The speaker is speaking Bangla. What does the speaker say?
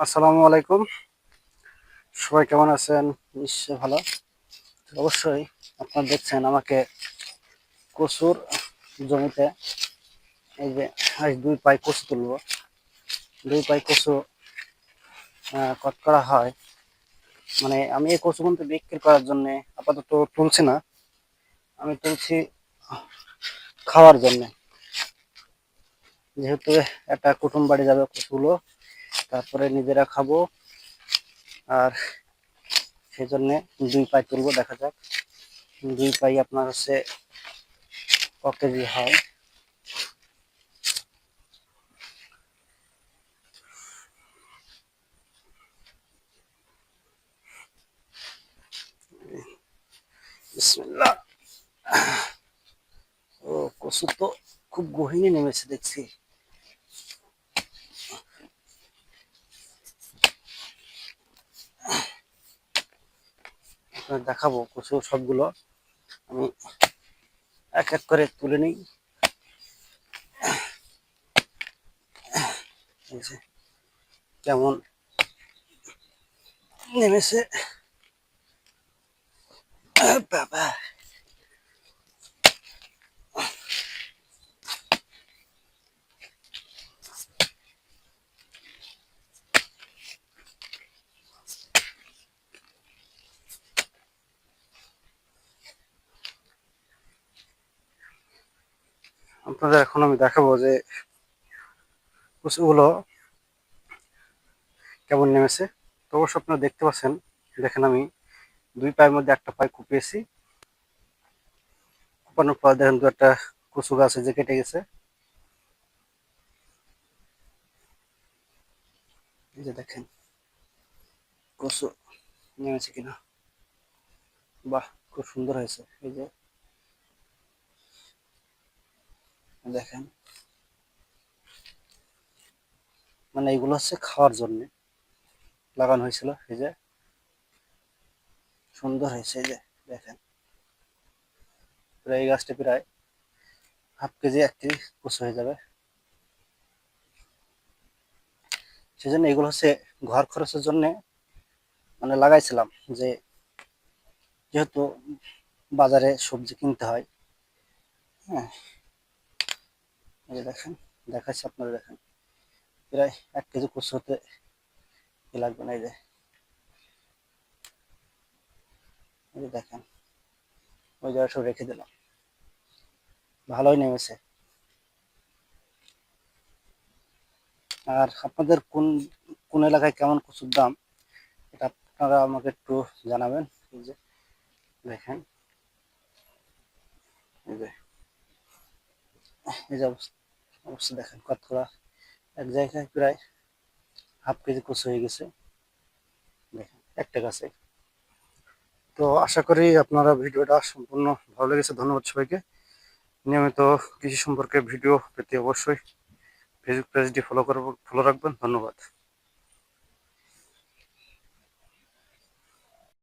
আসসালামু আলাইকুম। সবাই কেমন আছেন? নিশ্চয় ভালো। অবশ্যই আপনারা দেখছেন আমাকে কচুর জমিতে এই যে আজ দুই পাই কচু তুলব। দুই পাই কচু কট করা হয়। মানে আমি এই কচু কিন্তু বিক্রি করার জন্য আপাতত তুলছি না। আমি তুলছি খাওয়ার জন্য। যেহেতু একটা কুটুম বাড়ি যাবে কচুগুলো। তারপরে নিজেরা খাব। আর সেজন্য দুই পাই তুলবো, দেখা যাক। দুই পাই আপনার হচ্ছে ক কেজি হয়। ও কচু তো খুব গহিনে নেমেছে, দেখছি। আপনাদের দেখাবো কচু সবগুলো। আমি এক এক করে তুলে নিই। কেমন নেমেছে। বাবা। আপনাদের এখন আমি দেখাবো যে কচুগুলো কেমন নেমেছে। তো অবশ্য আপনারা দেখতে পাচ্ছেন, দেখেন আমি দুই পায়ের মধ্যে একটা পায়ে কুপিয়েছি। কুপানোর পর দেখেন দু একটা কচু গাছ যে কেটে গেছে। এই যে দেখেন কচু নেমেছে কিনা। বাহ, খুব সুন্দর হয়েছে। এই যে দেখেন। মানে এগুলো হচ্ছে খাওয়ার জন্য। লাগানো হয়েছিল, এই যে। সুন্দর হয়েছে, এই যে, দেখেন। প্রায় এই গাছটা প্রায় হাফ কেজি, এক কেজি কুচু হয়ে যাবে। সেজন্য এগুলো হচ্ছে ঘর খরচের জন্য মানে লাগাইছিলাম যে, যেহেতু বাজারে সবজি কিনতে হয় হ্যাঁ এই দেখেন, দেখাচ্ছি আপনারা দেখেন। প্রায় এক কেজি কুচু হতে লাগবে না, এই যে। দেখেন, ওই জায়গায় সব রেখে দিলাম। ভালোই নেমেছে। আর আপনাদের কোন কোন এলাকায় কেমন কচুর দাম, এটা আপনারা আমাকে একটু জানাবেন। যে, দেখেন। এই যে এই যে অবস্থা। অবস্থা দেখেন, কতগুলা, এক জায়গায় প্রায় হাফ কেজি কচু হয়ে গেছে। দেখেন, একটা গাছে। তো আশা করি আপনারা ভিডিওটা সম্পূর্ণ ভালো লেগেছে। ধন্যবাদ সবাইকে। নিয়মিত কৃষি সম্পর্কে ভিডিও পেতে অবশ্যই ফেসবুক পেজটি ফলো করব ফলো রাখবেন। ধন্যবাদ।